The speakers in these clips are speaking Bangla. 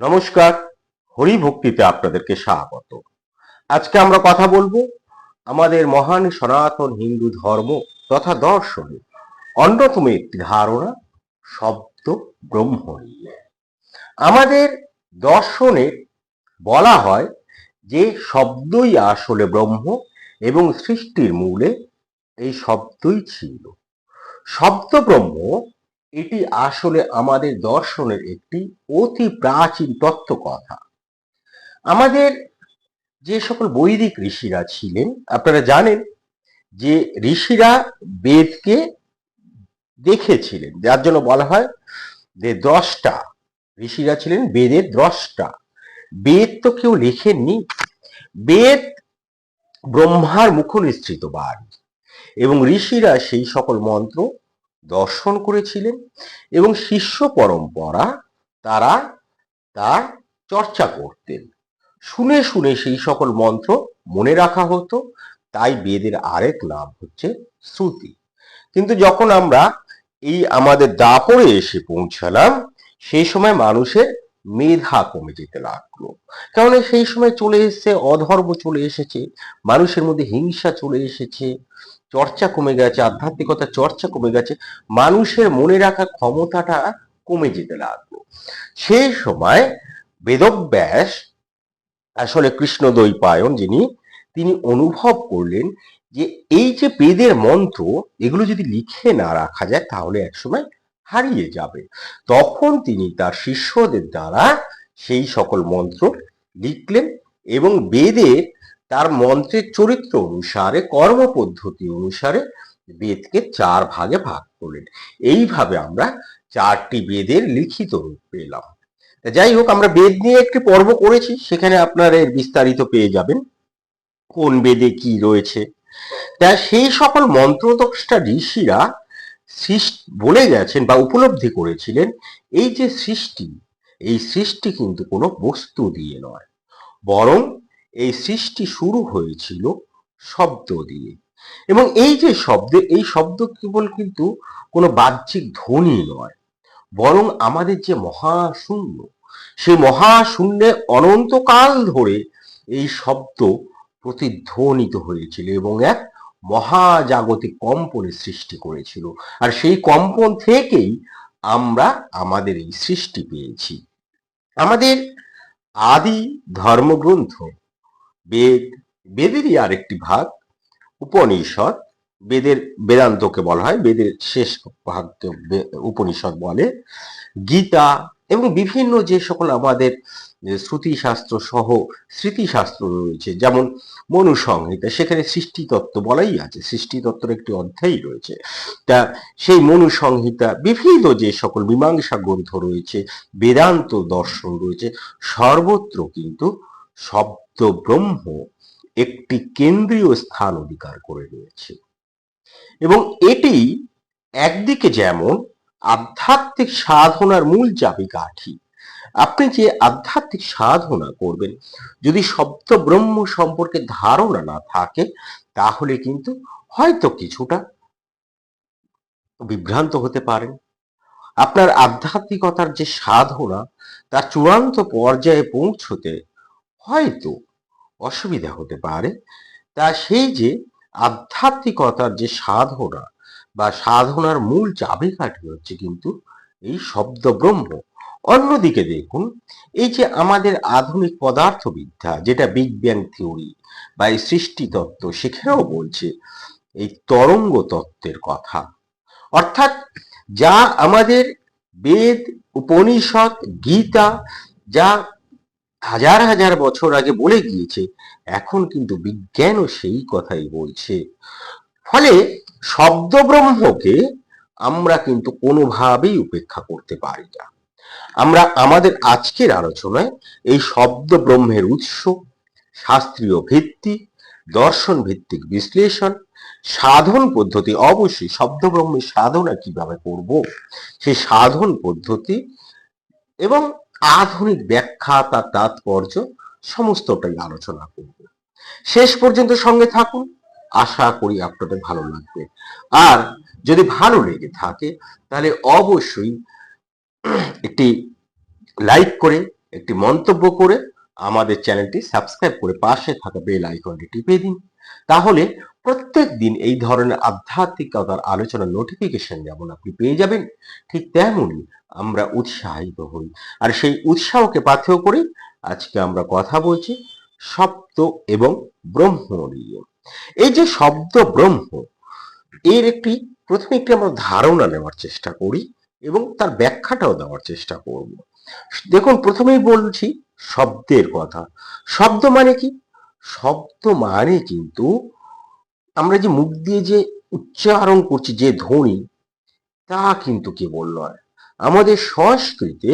নমস্কার হরি ভক্তিতে আপনাদেরকে স্বাগত। আজকে আমরা কথা বলব আমাদের মহান সনাতন হিন্দু ধর্ম তথা দর্শনে অন্যতম একটি ধারণা, শব্দ ব্রহ্ম নিয়ে। আমাদের দর্শনে বলা হয় যে শব্দই আসলে ব্রহ্ম এবং সৃষ্টির মূলে এই শব্দই ছিল। শব্দ ব্রহ্ম এটি আসলে আমাদের দর্শনের একটি অতি প্রাচীন তত্ত্ব কথা আমাদের যে সকল বৈদিক ঋষিরা ছিলেন, আপনারা জানেন যে ঋষিরা বেদকে দেখেছিলেন। যার জন্য বলা হয় যে দ্রষ্টা। ঋষিরা ছিলেন বেদের দ্রষ্টা। বেদ তো কেউ লেখেননি। বেদ ব্রহ্মার মুখনিসৃত বাণী। এবং ঋষিরা সেই সকল মন্ত্র দর্শন করেছিলেন এবং শিষ্য পরম্পরা তারা তার চর্চা করতেন। শুনে শুনে সেই সকল মন্ত্র মনে রাখা হতো, তাই বেদের আরেক নাম হচ্ছে শ্রুতি। কিন্তু যখন আমরা এই আমাদের দাপরে এসে পৌঁছালাম, সেই সময় মানুষের মেধা কমে যেতে লাগল। কারণ সেই সময় চলে এসেছে, অধর্ম চলে এসেছে, মানুষের মধ্যে হিংসা চলে এসেছে। চর্চা কমে গেছে আধ্যাত্মিকতা চর্চা কমে গেছে, মানুষের মনে রাখা ক্ষমতাটা কমে যেতে লাগল। সেই সময় বেদব্যাস, আসলে কৃষ্ণ দ্বৈপায়ন যিনি, তিনি অনুভব করলেন যে এই যে বেদের মন্ত্র, এগুলো যদি লিখে না রাখা যায়, তাহলে একসময় হারিয়ে যাবে। তখন তিনি তার শিষ্যদের দ্বারা সেই সকল মন্ত্র লিখলেন এবং বেদের তার মন্ত্রের চরিত্র অনুসারে কর্ম পদ্ধতি অনুসারে বেদকে চার ভাগে ভাগ করলেন। এইভাবে আমরা চারটি বেদের লিখিত রূপ পেলাম। যাই হোক, আমরা বেদ নিয়ে একটি পর্ব করেছি, সেখানে আপনারা এর বিস্তারিত পেয়ে যাবেন, কোন বেদে কি রয়েছে। তা সেই সকল মন্ত্রদষ্টা ঋষিরা সৃষ্টি, বলে গেছেন বা উপলব্ধি করেছিলেন, এই যে সৃষ্টি, এই সৃষ্টি কিন্তু কোনো বস্তু দিয়ে নয়। বরং এই সৃষ্টি শুরু হয়েছিল শব্দ দিয়ে। এবং এই যে শব্দ, এই শব্দ কেবল কিন্তু কোনো বাহ্যিক ধ্বনি নয়, বরং আমাদের যে মহাশূন্য, সেই মহাশূন্যে অনন্তকাল ধরে এই শব্দ প্রতিধ্বনিত হয়েছিল এবং এক মহাজাগতিক কম্পনের সৃষ্টি করেছিল। আর সেই কম্পন থেকেই আমরা আমাদের এই সৃষ্টি পেয়েছি। আমাদের আদি ধর্মগ্রন্থ বেদ, বেদেরই আরেকটি ভাগ, উপনিষদ, বেদের বেদান্তকে বলা হয়, বেদের শেষ ভাগকে উপনিষদ বলে, গীতা এবং বিভিন্ন যে সকল আমাদের শ্রুতিশাস্ত্র সহ স্মৃতিশাস্ত্র রয়েছে, যেমন মনুসংহিতা, সেখানে সৃষ্টিতত্ত্ব বলাই আছে, সৃষ্টিতত্ত্বের একটি অধ্যায় রয়েছে। তা সেই মনুসংহিতা, বিভিন্ন যে সকল মীমাংসা গ্রন্থ রয়েছে, বেদান্ত দর্শন রয়েছে, সর্বত্র কিন্তু শব্দ ব্রহ্ম একটি কেন্দ্রীয় স্থান অধিকার করে রয়েছে। এবং এটি একদিকে যেমন আধ্যাত্মিক সাধনার মূল চাবিকাঠি, আপনি যে আধ্যাত্মিক সাধনা করবেন, যদি শব্দ ব্রহ্ম সম্পর্কে ধারণা না থাকে, তাহলে কিন্তু হয়তো কিছুটা বিভ্রান্ত হতে পারেন আপনার আধ্যাত্মিকতার যে সাধনা, তার চূড়ান্ত পর্যায়ে পৌঁছতে হয়তো অসুবিধা হতে পারে, তা সেই যে আধ্যাত্মিকতার যে সাধনা বা সাধনার মূল চাবিকাঠি হচ্ছে কিন্তু এই শব্দ ব্রহ্ম অন্যদিকে দেখুন, এই যে আমাদের আধুনিক পদার্থবিদ্যা, যেটা বিগ ব্যাং থিওরি বা এই সৃষ্টি তত্ত্ব সেখানেও বলছে, এই তরঙ্গ তত্ত্বের কথা। অর্থাৎ যা আমাদের বেদ, উপনিষদ, গীতা, যা হাজার হাজার বছর আগে বলে গিয়েছে, এখন কিন্তু বিজ্ঞানও সেই কথাই বলছে। ফলে শব্দ ব্রহ্মকে আমরা কিন্তু কোনোভাবেই উপেক্ষা করতে পারি না। আমরা আমাদের আজকের আলোচনায় এই শব্দ ব্রহ্মের উৎস, শাস্ত্রীয় ভিত্তি দর্শন ভিত্তিক বিশ্লেষণ, সাধন পদ্ধতি, অবশ্যই শব্দ ব্রহ্মের সাধনা কীভাবে করব, সেই সাধন পদ্ধতি এবং আধুনিক ব্যাখ্যা তার তাৎপর্য সমস্তটাই আলোচনা করব। শেষ পর্যন্ত সঙ্গে থাকুন, আশা করি আপনাদের ভালো লাগবে। আর যদি ভালো লেগে থাকে, তাহলে অবশ্যই একটি লাইক করে, একটি মন্তব্য করে আমাদের চ্যানেলটি সাবস্ক্রাইব করে পাশে থাকা বেল আইকনটি টিপে দিন। তাহলে প্রত্যেক দিন এই ধরনের আধ্যাত্মিকতার আলোচনার নোটিফিকেশন যেমন আপনি পেয়ে যাবেন, ঠিক তেমনই আমরা উৎসাহিত হই। আর সেই উৎসাহকে পাথেয় করে আজকে আমরা কথা বলছি শব্দ এবং ব্রহ্ম নিয়ে। এই যে শব্দ ব্রহ্ম, এর একটি প্রথমে একটি আমরা ধারণা নেওয়ার চেষ্টা করি এবং তার ব্যাখ্যাটাও দেওয়ার চেষ্টা করব। দেখুন, প্রথমেই বলছি শব্দের কথা। শব্দ মানে কি? শব্দ মানে কিন্তু আমরা যে মুখ দিয়ে যে উচ্চারণ করছি, যে ধ্বনি, তা কিন্তু কেবল নয়। আমাদের সংস্কৃতে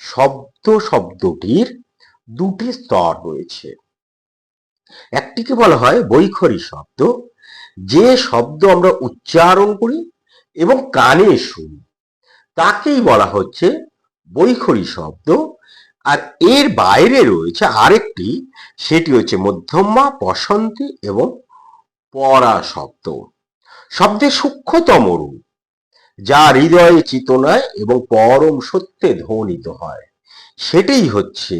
শব্দ শব্দটির দুটি স্তর রয়েছে। একটিকে বলা হয় বৈখরি শব্দ, যে শব্দ আমরা উচ্চারণ করি এবং কানে শুনি। তাকেই বলা হচ্ছে বৈখরি শব্দ। আর এর বাইরে রয়েছে আরেকটি, সেটি হচ্ছে মধ্যমা বসন্তী এবং পরা শব্দ শব্দের সূক্ষ্মতম রূপ, যা হৃদয়ে চিতনায় এবং পরম সত্যে ধ্বনিত হয়। সেটাই হচ্ছে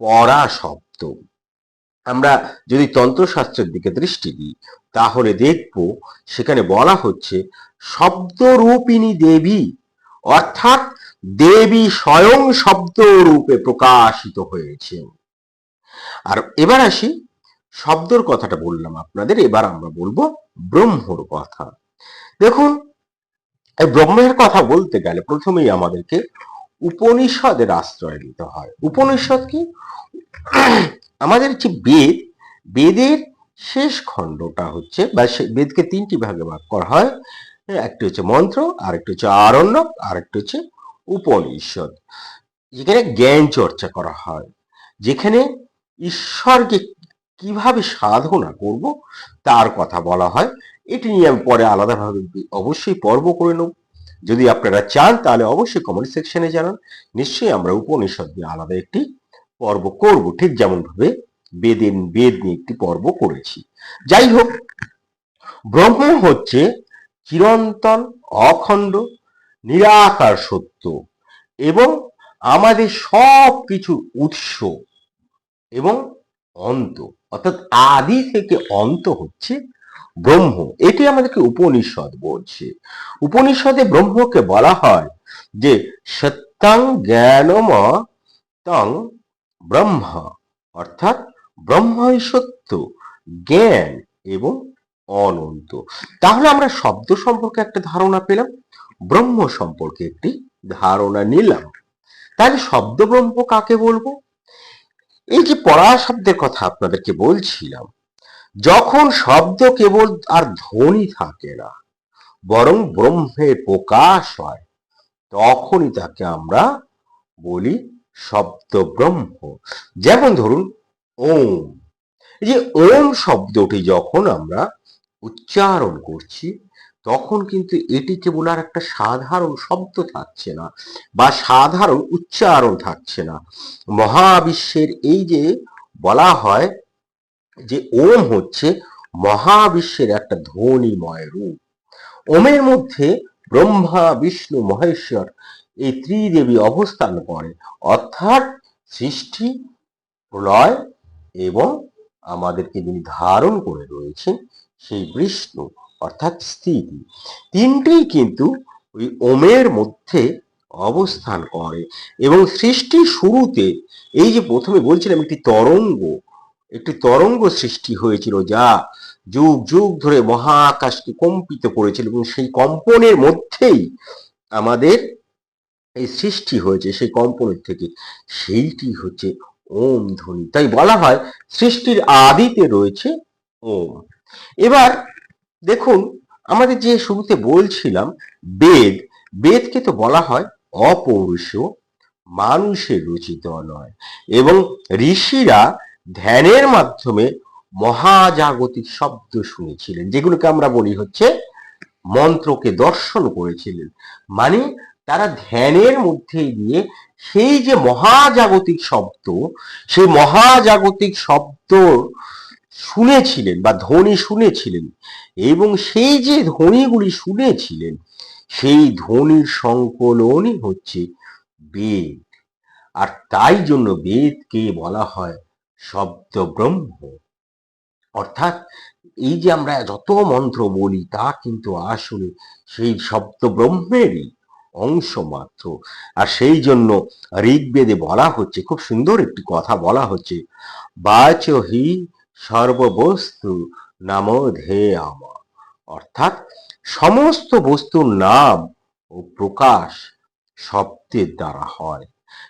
পরা শব্দ আমরা যদি তন্ত্রশাস্ত্রের দিকে দৃষ্টি দিই, তাহলে দেখব সেখানে বলা হচ্ছে, শব্দরূপিণী দেবী, অর্থাৎ দেবী স্বয়ং শব্দ রূপে প্রকাশিত হয়েছেন আর এবার আসি শব্দর কথাটা বললাম আপনাদের, এবার আমরা বলব ব্রহ্মর কথা। দেখুন, এই ব্রহ্মের কথা বলতে গেলে প্রথমেই আমাদেরকে উপনিষদের আশ্রয় নিতে হয়। উপনিষদ কি? আমাদের যে বেদ, বেদের শেষ খণ্ডটা হচ্ছে, বা বেদকে তিনটি ভাগে ভাগ করা হয়। একটি হচ্ছে মন্ত্র, আরেকটি হচ্ছে আরণ্যক আরেকটি হচ্ছে উপনিষদ। যেখানে জ্ঞান চর্চা করা হয়, যেখানে ঈশ্বরকে কীভাবে সাধনা করব তার কথা বলা হয়। এটি নিয়ে আমি পরে আলাদাভাবে অবশ্যই পর্ব করে নেব। যদি আপনারা চান তাহলে অবশ্যই কমেন্ট সেকশনে জানান। নিশ্চয়ই আমরা উপনিষদ নিয়ে আলাদা একটি পর্ব করব। ঠিক যেমন ভাবে বেদিন বেদ নিয়ে একটি পর্ব করেছি। যাই হোক, ব্রহ্ম হচ্ছে চিরন্তন, অখণ্ড, নিরাকার সত্য এবং আমাদের সব কিছু উৎস এবং অন্ত। অর্থাৎ আদি থেকে অন্ত হচ্ছে ব্রহ্ম। এটি আমাদেরকে উপনিষদ বলছে। উপনিষদে ব্রহ্মকে বলা হয় যে সত্যাং জ্ঞানম তং ব্রহ্ম। অর্থাৎ ব্রহ্মই সত্য, জ্ঞান এবং অনন্ত। তাহলে আমরা শব্দ সম্পর্কে একটা ধারণা পেলাম, ব্রহ্ম সম্পর্কে একটি ধারণা নিলাম। তাহলে শব্দ ব্রহ্ম কাকে বলব? এই যে পড়া শব্দের কথা আপনাদেরকে বলছিলাম, যখন শব্দ কেবল আর ধ্বনি থাকে না, বরং ব্রহ্মের প্রকাশ হয়, তখনই তাকে আমরা বলি শব্দ ব্রহ্ম যেমন ধরুন, ওম। এই যে ওম শব্দটি যখন আমরা উচ্চারণ করছি তখন কিন্তু এটি কেবল আর একটা সাধারণ শব্দ থাকছে না বা সাধারণ উচ্চারণ থাকছে না। মহাবিশ্বের এই যে বলা হয় যে ওম হচ্ছে মহাবিশ্বের একটা ধ্বনিময় রূপ। ওমের মধ্যে ব্রহ্মা, বিষ্ণু, মহেশ্বর এই ত্রিদেবী অবস্থান করে। অর্থাৎ সৃষ্টি, প্রলয় এবং আমাদেরকে যিনি ধারণ করে রয়েছেন সেই বিষ্ণু। অর্থাৎ স্থিতি তিনটেই কিন্তু ওই ওমের মধ্যে অবস্থান করে এবং সৃষ্টির শুরুতে এই যে প্রথমে বলছিলাম একটি তরঙ্গ একটি তরঙ্গ সৃষ্টি হয়েছিল যা যুগ যুগ ধরে মহাকাশকে কম্পিত করেছিল এবং সেই কম্পনের মধ্যেই আমাদের এই সৃষ্টি হয়েছে, সেই কম্পনের থেকে। সেইটি হচ্ছে ওম ধ্বনি। তাই বলা হয় সৃষ্টির আদিতে রয়েছে ওম। এবার দেখুন, আমাদের যে শুরুতে বলছিলাম, বেদ, বেদকে তো বলা হয় অপৌরুষ, মানুষের রচিত নয়। এবং ঋষিরা ধ্যানের মাধ্যমে মহাজাগতিক শব্দ শুনেছিলেন, যেগুলোকে আমরা বলি হচ্ছে মন্ত্রকে দর্শন করেছিলেন। মানে তারা ধ্যানের মধ্যে দিয়ে সেই যে মহাজাগতিক শব্দ, সেই মহাজাগতিক শব্দ শুনেছিলেন বা ধ্বনি শুনেছিলেন এবং সেই যে ধ্বনিগুলি শুনেছিলেন, সেই ধ্বনির সংকলনই হচ্ছে বেদ। আর তাই জন্য বেদকে বলা হয় শব্দ ব্রহ্ম অর্থাৎ এই যে আমরা যত মন্ত্র বলি, তা কিন্তু আসলে সেই শব্দ ব্রহ্মেরই অংশ মাত্র। আর সেই জন্য ঋগ্বেদে বলা হচ্ছে, খুব সুন্দর একটি কথা বলা হচ্ছে, বাচ হি সর্ববস্তু নাম ধেয়াম অর্থাৎ সমস্ত বস্তুর নাম ও প্রকাশ শব্দের দ্বারা হয়।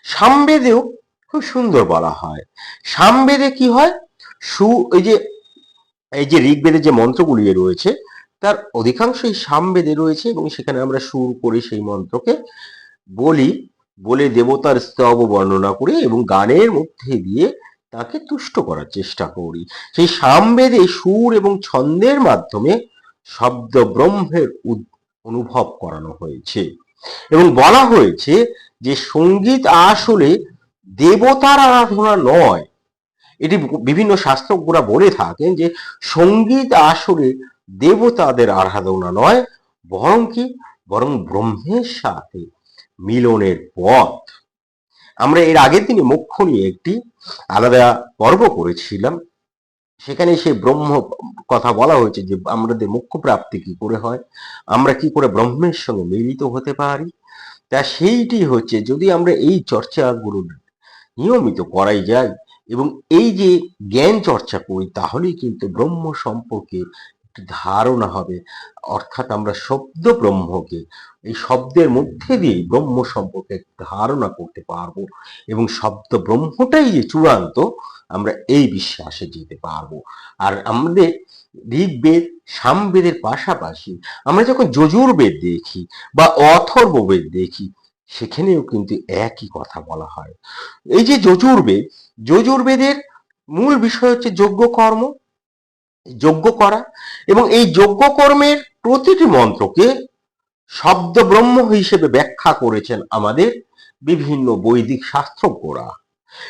সামবেদেও খুব সুন্দর বলা হয়। সামবেদে কি হয়? সু, এই যে এই যে ঋগ্বেদে যে মন্ত্রগুলি রয়েছে, তার অধিকাংশই সামবেদে রয়েছে এবং সেখানে আমরা সুর করে সেই মন্ত্রকে বলি, বলে দেবতার স্তব বর্ণনা করি এবং গানের মধ্যে দিয়ে তাকে তুষ্ট করার চেষ্টা করি। সেই সামবেদে সুর এবং ছন্দের মাধ্যমে শব্দ ব্রহ্মের অনুভব করানো হয়েছে। এবং বলা হয়েছে যে সংগীত আসলে দেবতার আরাধনা নয়। এটি বিভিন্ন শাস্ত্রজ্ঞরা বলে থাকেন যে সংগীত আসলে দেবতাদের আরাধনা নয়, বরং কি? বরং ব্রহ্মের সাথে মিলনের পথ। আমরা এর আগের দিনে মোক্ষ নিয়ে একটি আলাদা পর্ব করেছিলাম। সেখানে সে ব্রহ্ম কথা বলা হয়েছে যে, আমাদের মোক্ষ প্রাপ্তি কি করে হয়? আমরা কি করে ব্রহ্মের সঙ্গে মিলিত হতে পারি? তা সেইটি হচ্ছে, যদি আমরা এই চর্চাগুলো নিয়মিত করাই যায় এবং এই যে জ্ঞান চর্চা করি, তাহলেই কিন্তু ব্রহ্ম সম্পর্কে ধারণা হবে। অর্থাৎ আমরা শব্দ ব্রহ্মকে, এই শব্দের মধ্যে দিয়ে ব্রহ্ম সম্পর্কে ধারণা করতে পারব এবং শব্দ ব্রহ্মটাই যে চূড়ান্ত, আমরা এই বিশ্বাসে যেতে পারব। আর আমাদের ঋগ্বেদ, সামবেদের পাশাপাশি আমরা যখন যজুর্বেদ দেখি বা অথর্ববেদ দেখি, সেখানেও কিন্তু একই কথা বলা হয়। এই যে যজুর্বেদ, যজুর্বেদের মূল বিষয় হচ্ছে যজ্ঞ কর্ম যজ্ঞ করা এবং এই যজ্ঞ কর্মের প্রতিটি মন্ত্রকে শব্দ ব্রহ্ম হিসেবে ব্যাখ্যা করেছেন আমাদের বিভিন্ন বৈদিক শাস্ত্রজ্ঞরা।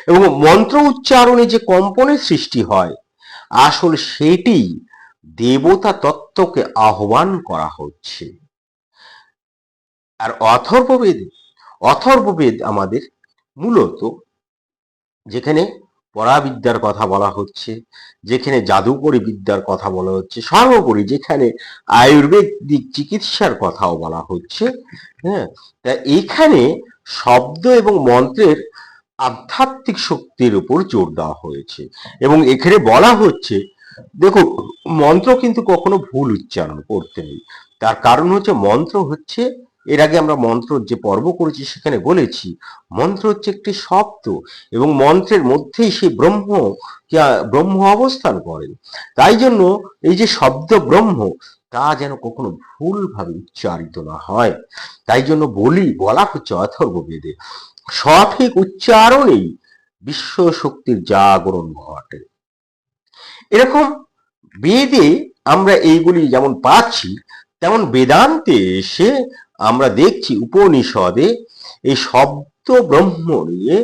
এবং মন্ত্র উচ্চারণে যে কম্পনের সৃষ্টি হয়, আসলে সেটি দেবতা তত্ত্বকে আহ্বান করা হচ্ছে। আর অথর্ববেদ অথর্ববেদ আমাদের মূলত যেখানে পরাবিদ্যার কথা বলা হচ্ছে, যেখানে জাদুকরি বিদ্যার কথা বলা হচ্ছে, সর্বোপরি যেখানে আয়ুর্বেদিক চিকিৎসার কথাও বলা হচ্ছে হ্যাঁ? তা এখানে শব্দ এবং মন্ত্রের আধ্যাত্মিক শক্তির উপর জোর দেওয়া হয়েছে এবং এখানে বলা হচ্ছে দেখো মন্ত্র কিন্তু কখনো ভুল উচ্চারণ করতে নেই। তার কারণ হচ্ছে মন্ত্র হচ্ছে এর আগে আমরা মন্ত্র যে পর্ব করেছি সেখানে বলেছি, মন্ত্র হচ্ছে একটি শব্দ এবং মন্ত্রের মধ্যেই সেই ব্রহ্ম ব্রহ্ম অবস্থান করেন। তাই জন্য এই যে শব্দ ব্রহ্ম, তা যেন কখনো ভুলভাবে উচ্চারিত না হয়। তাই জন্য বলি, বলা হচ্ছে অথর্ব বেদে সঠিক উচ্চারণেই বিশ্ব শক্তির জাগরণ ঘটে। এরকম বেদে আমরা এইগুলি যেমন পাচ্ছি, তেমন বেদান্তে এসে আমরা দেখছি উপনিষদে এই শব্দ ব্রহ্ম নিয়ে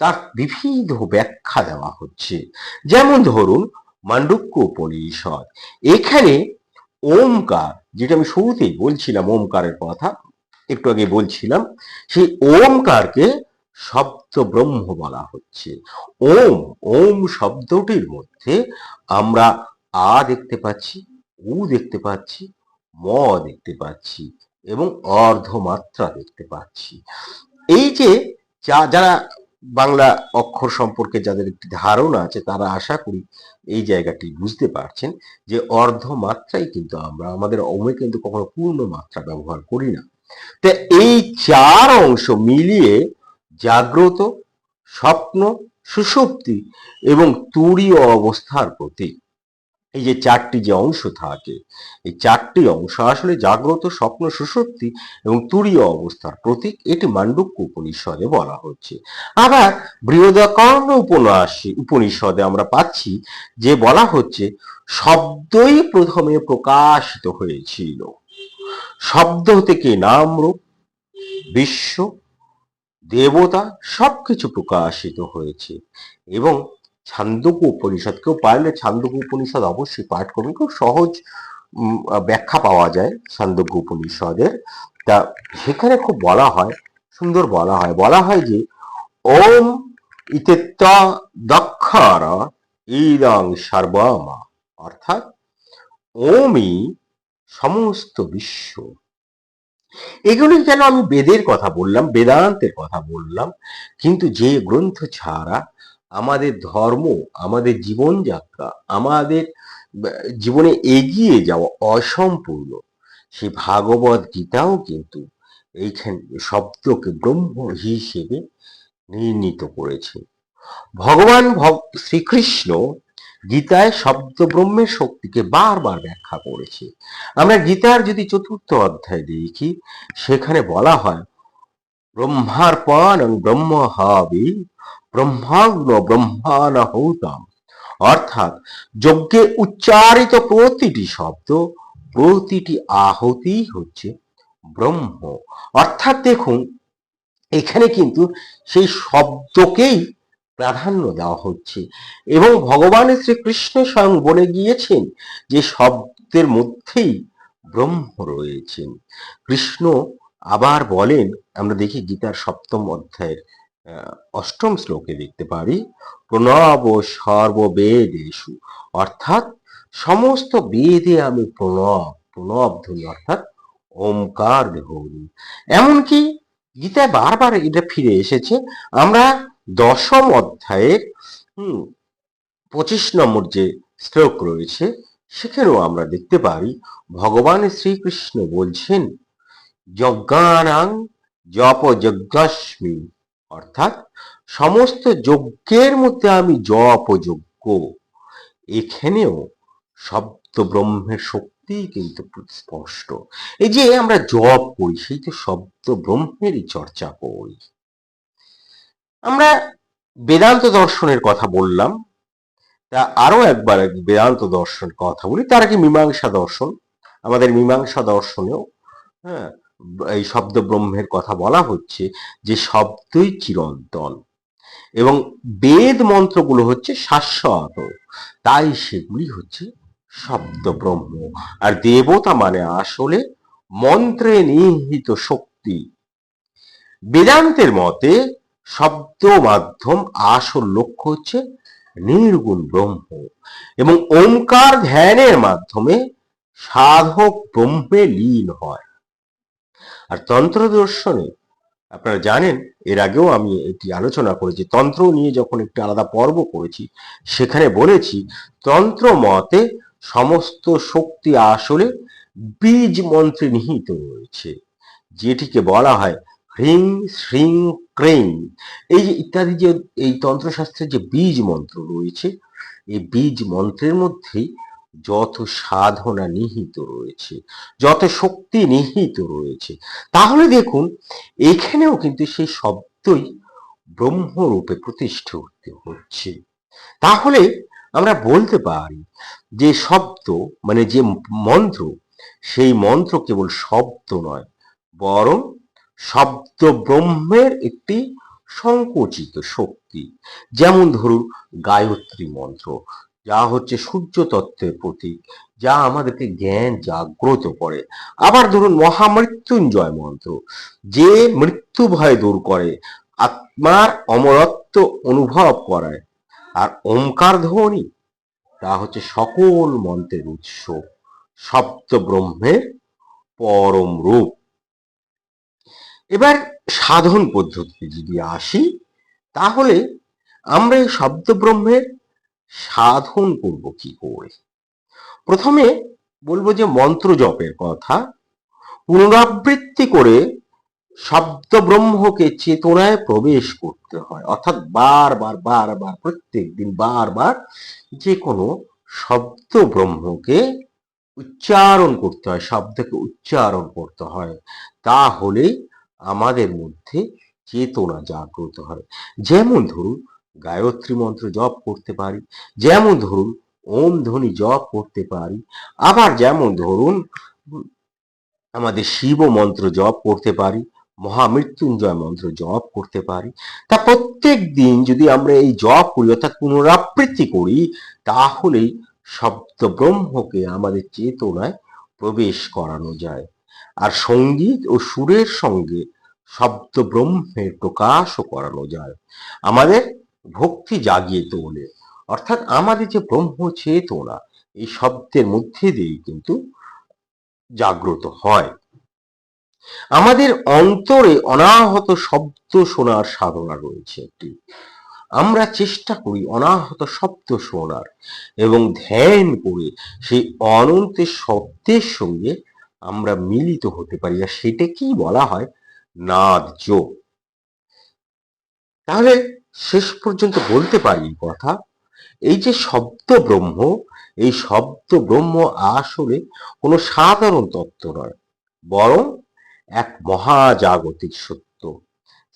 তার বিবিধ ব্যাখ্যা দেওয়া হচ্ছে। যেমন ধরুন, মান্ডুক্য উপনিষদ। এখানে ওমকার, যেটা আমি শুরুতেই বলছিলাম, ওমকারের কথা, একটু আগে বলছিলাম, সেই ওমকারকে শব্দ ব্রহ্ম বলা হচ্ছে। ওম ওম শব্দটির মধ্যে আমরা আ দেখতে পাচ্ছি, উ দেখতে পাচ্ছি, ম দেখতে পাচ্ছি। এবং অর্ধমাত্রা দেখতে পাচ্ছি। এই যে যা- যারা বাংলা অক্ষর সম্পর্কে যাদের একটি ধারণা আছে, তারা আশা করি এই জায়গাটি বুঝতে পারছেন যে অর্ধমাত্রাই কিন্তু আমরা, আমাদের অমে কিন্তু কখনো পূর্ণ মাত্রা ব্যবহার করি না। তো এই চার অংশ মিলিয়ে জাগ্রত, স্বপ্ন সুষুপ্তি এবং তুরীয় অবস্থার প্রতীক। এই যে চারটি যে অংশ থাকে, এই চারটি অংশ আসলে জাগ্রত স্বপ্ন সুশক্তি এবং তুরীয় অবস্থার প্রতীক এটি মান্ডুক্য উপনিষদে বলা হচ্ছে। আবার বৃহদাকর্ণ উপন্যাসে, উপনিষদে আমরা পাচ্ছি যে বলা হচ্ছে, শব্দই প্রথমে প্রকাশিত হয়েছিল। শব্দ থেকে নাম রূপ বিশ্ব, দেবতা সবকিছু প্রকাশিত হয়েছে এবং ছান্দক উপনিষদ, কেউ পারলে ছান্দক উপনিষদ অবশ্যই পাঠ করুন, খুব সহজ ব্যাখ্যা পাওয়া যায় ছান্দক উপনিষদের। তা সেখানে খুব বলা হয়, সুন্দর বলা হয়। বলা হয় যে, ওম ইতেত্ত দক্ষর ইদং সর্বমা। অর্থাৎ, ওমই সমস্ত বিশ্ব। এগুলি কেন আমি বেদের কথা বললাম, বেদান্তের কথা বললাম, কিন্তু যে গ্রন্থ ছাড়া আমাদের ধর্ম, আমাদের জীবনযাত্রা, আমাদের জীবনে এগিয়ে যাওয়া অসম্পূর্ণ। সেই ভাগবত গীতাও কিন্তু এইখানে শব্দকে ব্রহ্ম হিসেবে নির্ণীত করেছে। ভগবান শ্রীকৃষ্ণ গীতায় শব্দ ব্রহ্মের শক্তিকে বারবার ব্যাখ্যা করেছে। আমরা গীতার যদি চতুর্থ অধ্যায় দেখি, সেখানে বলা হয়, ব্রহ্মার্পণ ব্রহ্ম হাবি ব্রহ্মাগ্ন ব্রহ্মাণ হৌতাম। অর্থাৎ যজ্ঞে উচ্চারিত প্রতিটি শব্দ, প্রতিটি আহতি হচ্ছে ব্রহ্ম। অর্থাৎ দেখুন, এখানে কিন্তু সেই শব্দকেই প্রাধান্য দেওয়া হচ্ছে। এবং ভগবান শ্রীকৃষ্ণ স্বয়ং বলে গিয়েছেন যে শব্দের মধ্যেই ব্রহ্ম রয়েছেন। কৃষ্ণ আবার বলেন, আমরা দেখি গীতার সপ্তম অধ্যায়ের অষ্টম শ্লোকে দেখতে পারি, প্রণব সর্ববেদেশু। অর্থাৎ সমস্ত বেদে আমি প্রণব প্রণব ধ্বনি অর্থাৎ ওমকার ধ্বনি এমনকি গীতায় বারবার এটা ফিরে এসেছে, আমরা দশম অধ্যায়ের, হম, পঁচিশ নম্বর যে শ্লোক রয়েছে, সেখানেও আমরা দেখতে পারি, ভগবান শ্রীকৃষ্ণ বলছেন, যজ্ঞানাং জপ অর্থাৎ সমস্ত যজ্ঞের মধ্যে আমি জপ যজ্ঞ এখানেও শব্দ ব্রহ্মের শক্তি কিন্তু স্পষ্ট। এই যে আমরা জপ করি, সেই তো শব্দ ব্রহ্মেরই চর্চা করি। আমরা বেদান্ত দর্শনের কথা বললাম। তা আরও একবার বেদান্ত দর্শন কথা বলি। তার আগে মীমাংসা দর্শন। আমাদের মীমাংসা দর্শনেও হ্যাঁ এই শব্দ ব্রহ্মের কথা বলা হচ্ছে যে শব্দই চিরন্তন। এবং বেদ মন্ত্রগুলো হচ্ছে শাশ্বত, তাই সেগুলি হচ্ছে শব্দ ব্রহ্ম আর দেবতা মানে আসলে মন্ত্রে নিহিত শক্তি। বেদান্তের মতে শব্দ মাধ্যম আসল লক্ষ্য হচ্ছে নির্গুণ ব্রহ্ম। এবং ওমকার ধ্যানের মাধ্যমে সাধক ব্রহ্মে লীন হয়। আর তন্ত্র দর্শনে, আপনারা জানেন, এর আগেও আমি এটি আলোচনা করেছি, তন্ত্র নিয়ে যখন একটি আলাদা পর্ব করেছি, সেখানে বলেছি, তন্ত্র মতে সমস্ত শক্তি আসলে বীজ মন্ত্রে নিহিত রয়েছে, যেটিকে বলা হয় হ্রিং শ্রিং ক্রেং এই যে ইত্যাদি যে, এই তন্ত্রশাস্ত্রের যে বীজ মন্ত্র রয়েছে, এই বীজ মন্ত্রের মধ্যেই যত সাধনা নিহিত রয়েছে, যত শক্তি নিহিত রয়েছে, তাহলে দেখুন, এখানেও কিন্তু সেই শব্দই ব্রহ্মরূপে প্রতিষ্ঠিত হচ্ছে। তাহলে আমরা বলতে পারি, যে শব্দ মানে যে মন্ত্র, সেই মন্ত্র কেবল শব্দ নয়, বরং শব্দ ব্রহ্মের একটি সংকুচিত শক্তি। যেমন ধরুন, গায়ত্রী মন্ত্র যা হচ্ছে সূর্য তত্ত্বের প্রতীক, যা আমাদেরকে জ্ঞান জাগ্রত করে। আবার ধরুন মহামৃত্যুঞ্জয় মন্ত্র, যে মৃত্যু ভয় দূর করে, আত্মার অমরত্ব অনুভব করায়। আর ওমকার ধ্বনি, তা হচ্ছে সকল মন্ত্রের উৎস, সপ্ত ব্রহ্মের পরম রূপ। এবার সাধন পদ্ধতিতে যদি আসি, তাহলে আমরা এই শব্দ ব্রহ্মের সাধন করব কি করে? প্রথমে বলব যে মন্ত্র জপের কথা। পুনরাবৃত্তি করে শব্দ ব্রহ্মকে চেতনায় প্রবেশ করতে হয়। অর্থাৎ বারবার বারবার প্রত্যেক দিন বারবার যে কোনো শব্দ ব্রহ্মকে উচ্চারণ করতে হয়, শব্দকে উচ্চারণ করতে হয়। তাহলেই আমাদের মধ্যে চেতনা জাগ্রত হয় যেমন ধরুন গায়ত্রী মন্ত্র জপ করতে পারি। যেমন ধরুন, ওম ধ্বনি জপ করতে পারি। আবার যেমন ধরুন, আমাদের শিব মন্ত্র জপ করতে পারি, মহামৃত্যুঞ্জয় মন্ত্র জপ করতে পারি। তা প্রত্যেক দিন যদি আমরা এই জপ করি, অর্থাৎ পুনরাবৃত্তি করি তাহলেই শব্দ ব্রহ্মকে আমাদের চেতনায় প্রবেশ করানো যায়। আর সংগীত ও সুরের সঙ্গে শব্দ ব্রহ্মের প্রকাশও করানো যায়। আমাদের ভক্তি জাগিয়ে তোলে। অর্থাৎ আমাদের যে ব্রহ্ম চেতনা এই শব্দের মধ্যে দিয়েই কিন্তু জাগ্রত হয়। আমাদের অন্তরে অনাহত শব্দ শোনার সাধনা রয়েছে একটি। আমরা চেষ্টা করি অনাহত শব্দ শোনার এবং ধ্যান করে সেই অনন্তের শব্দের সঙ্গে আমরা মিলিত হতে পারি। আর সেটাকেই বলা হয় নাদ যোগ তাহলে শেষ পর্যন্ত বলতে পারি এই কথা। এই যে শব্দ ব্রহ্ম, এই শব্দ ব্রহ্ম আসলে কোনো সাধারণ তত্ত্ব নয়, বরং এক মহাজাগতিক সত্য।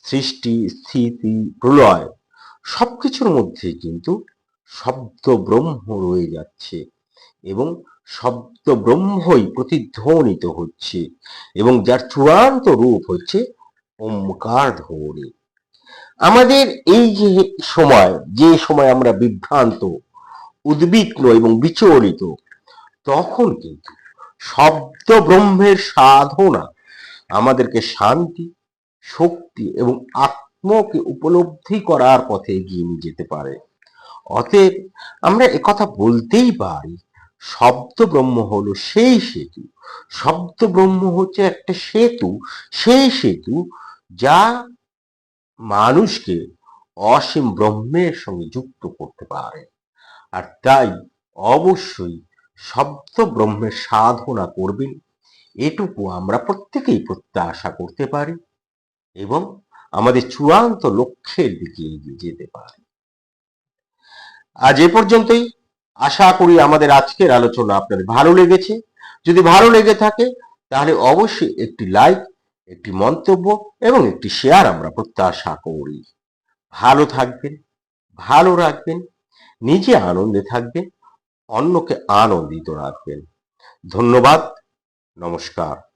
সৃষ্টি, স্থিতি, প্রলয় সবকিছুর মধ্যে কিন্তু শব্দ ব্রহ্ম রয়ে যাচ্ছে এবং শব্দ ব্রহ্মই প্রতিধ্বনিত হচ্ছে এবং যার চূড়ান্ত রূপ হচ্ছে ওমকার ধ্বনি। আমাদের এই যে সময় যে সময় আমরা বিভ্রান্ত, উদ্বিগ্ন এবং বিচলিত, তখন কিন্তু শব্দ ব্রহ্মের সাধনা আমাদেরকে শান্তি, শক্তি এবং আত্মকে উপলব্ধি করার পথে এগিয়ে নিয়ে যেতে পারে। অতএব আমরা একথা বলতেই পারি শব্দ ব্রহ্ম হলো সেই সেতু। শব্দ ব্রহ্ম হচ্ছে একটা সেতু, সেই সেতু যা মানুষকে অসীম ব্রহ্মের সঙ্গে যুক্ত করতে পারে। আর তাই অবশ্যই শব্দ ব্রহ্মের সাধনা করবেন, এটুকু আমরা প্রত্যেকেই প্রত্যাশা করতে পারি এবং আমাদের চূড়ান্ত লক্ষ্যের দিকে এগিয়ে যেতে পারি। আজ এ পর্যন্তই। আশা করি আমাদের আজকের আলোচনা আপনাদের ভালো লেগেছে। যদি ভালো লেগে থাকে, তাহলে অবশ্যই একটি লাইক একটি মন্তব্য এবং একটি শেয়ার আমরা প্রত্যাশা করি। ভালো থাকবেন, ভালো রাখবেন, নিজে আনন্দে থাকবেন, অন্যকে আনন্দিত রাখবেন। ধন্যবাদ, নমস্কার।